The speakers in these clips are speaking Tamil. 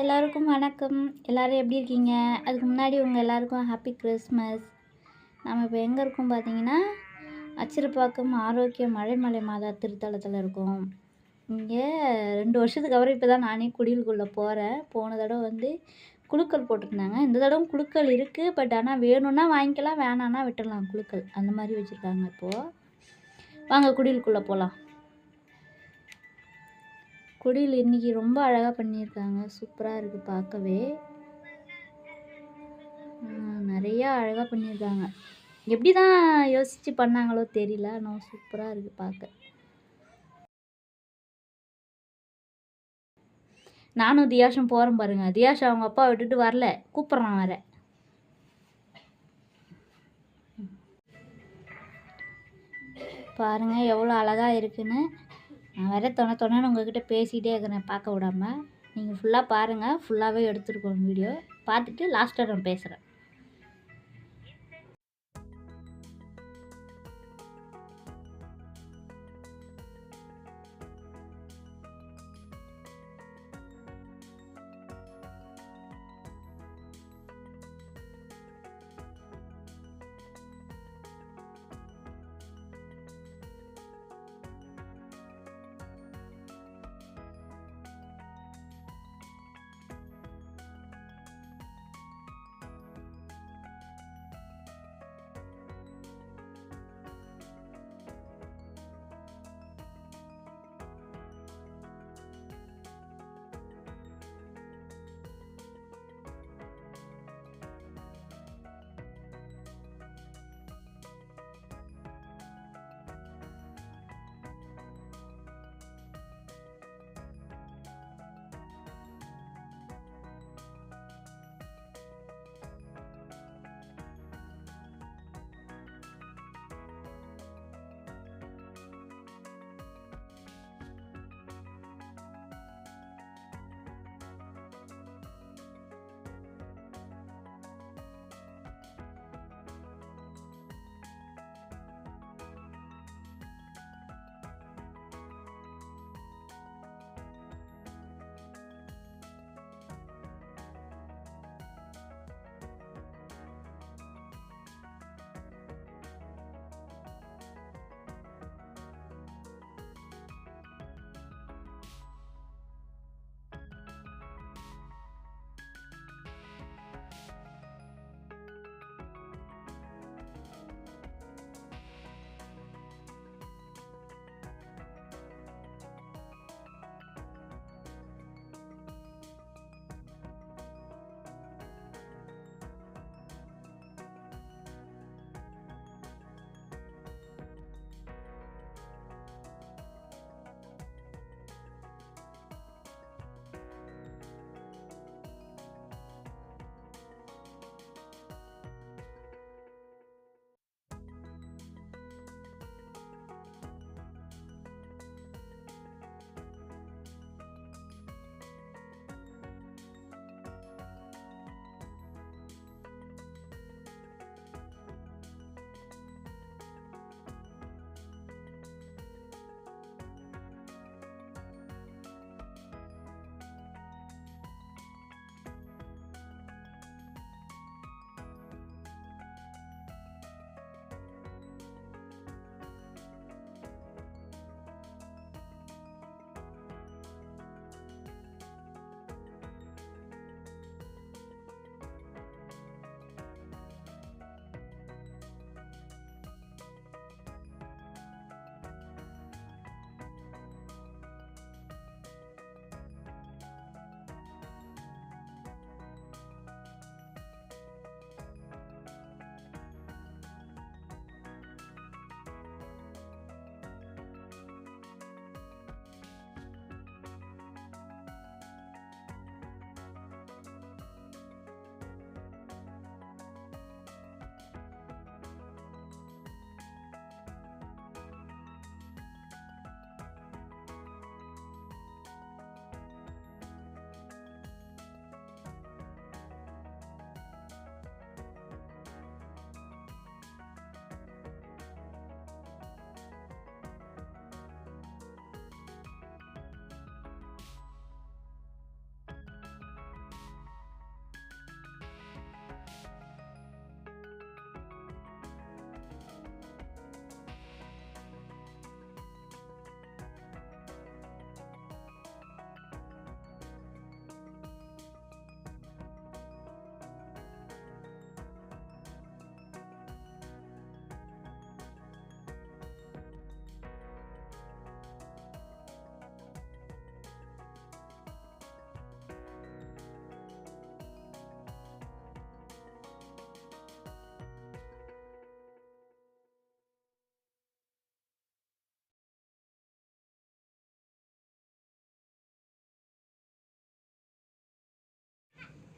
எல்லாருக்கும் வணக்கம். எல்லோரும் எப்படி இருக்கீங்க? அதுக்கு முன்னாடி உங்கள் எல்லாருக்கும் ஹாப்பி கிறிஸ்மஸ் நம்ம இப்போ எங்கே இருக்கோம் பார்த்தீங்கன்னா அச்சிறுப்பாக்கம் ஆரோக்கிய மழைமலை மாதா திருத்தலத்தில் இருக்கோம். இங்கே ரெண்டு வருஷத்துக்கு அப்புறம் இப்போ தான் நானே குடிலுக்குள்ளே போகிறேன் போன தடவை வந்து குழுக்கள் போட்டிருந்தாங்க. இந்த தடவை குழுக்கள் இருக்குது பட் ஆனால் வேணும்னா வாங்கிக்கலாம் வேணான்னா விட்டுடலாம். குழுக்கள் அந்த மாதிரி வச்சுருக்காங்க இப்போது வாங்க குடிலுக்குள்ளே போகலாம் குடில் இன்னைக்கு ரொம்ப அழகாக பண்ணியிருக்காங்க. சூப்பராக இருக்குது பார்க்கவே. நிறையா அழகாக பண்ணியிருக்காங்க. எப்படி தான் யோசித்து பண்ணாங்களோ தெரியல. ஆனால் சூப்பராக இருக்குது பார்க்க. நானும் தியாஷும் போகிறேன் பாருங்க. தியாஷ் அவங்க அப்பா விட்டுட்டு வரல. கூப்பிட்றான் வர பாருங்க எவ்வளோ அழகாக இருக்குன்னு. நான் வேறு தொண தொணன்னு உங்கள்கிட்ட பேசிகிட்டே இருக்கிறேன் பார்க்க விடாம. நீங்கள் ஃபுல்லாக பாருங்கள் ஃபுல்லாகவே எடுத்துருக்கோம் வீடியோ பார்த்துட்டு லாஸ்ட்டாக நான் பேசுகிறேன்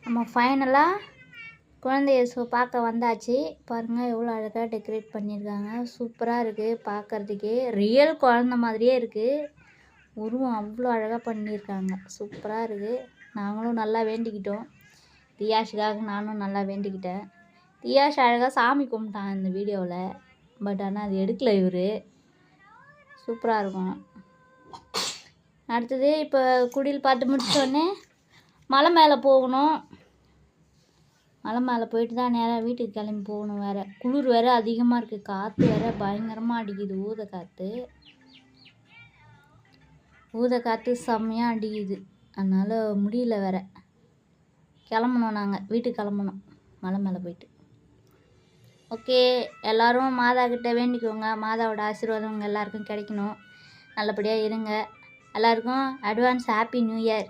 நம்ம ஃபைனலாக குழந்தைய இயேசுவை பார்க்க வந்தாச்சு. பாருங்கள் எவ்வளோ அழகாக டெக்கரேட் பண்ணியிருக்காங்க. சூப்பராக இருக்குது பார்க்குறதுக்கே. ரியல் குழந்த மாதிரியே இருக்குது உருவம் அவ்வளோ அழகாக பண்ணியிருக்காங்க. சூப்பராக இருக்குது நாங்களும் நல்லா வேண்டிக்கிட்டோம். தியாஷுக்காக நானும் நல்லா வேண்டிக்கிட்டேன். தியாஷ் அழகாக சாமி கும்பிட்டான் இந்த வீடியோவில். பட் ஆனால் அது எடுக்கல இவர். சூப்பராக இருக்கும். அடுத்தது இப்போ குடியில் பார்த்து முடிச்சோடனே மலை மேலே போகணும். மலை மேலே போயிட்டு தான் நேராக வீட்டுக்கு கிளம்பி போகணும் வேறு. குளிர் வேறு அதிகமாக இருக்குது காற்று வேறு பயங்கரமாக அடிக்குது. ஊத காற்று ஊத காற்று செம்மையாக அடிக்குது. அதனால் முடியல வேற. கிளம்பணும் நாங்கள் வீட்டுக்கு கிளம்பணும். மலை மேலே போயிட்டு. ஓகே. எல்லோரும் மாதா கிட்டே வேண்டிக்கோங்க. மாதாவோட ஆசீர்வாதம் உங்கள் எல்லாருக்கும் கிடைக்கணும். நல்லபடியாக இருங்க. எல்லாருக்கும் அட்வான்ஸ் ஹாப்பி நியூ இயர்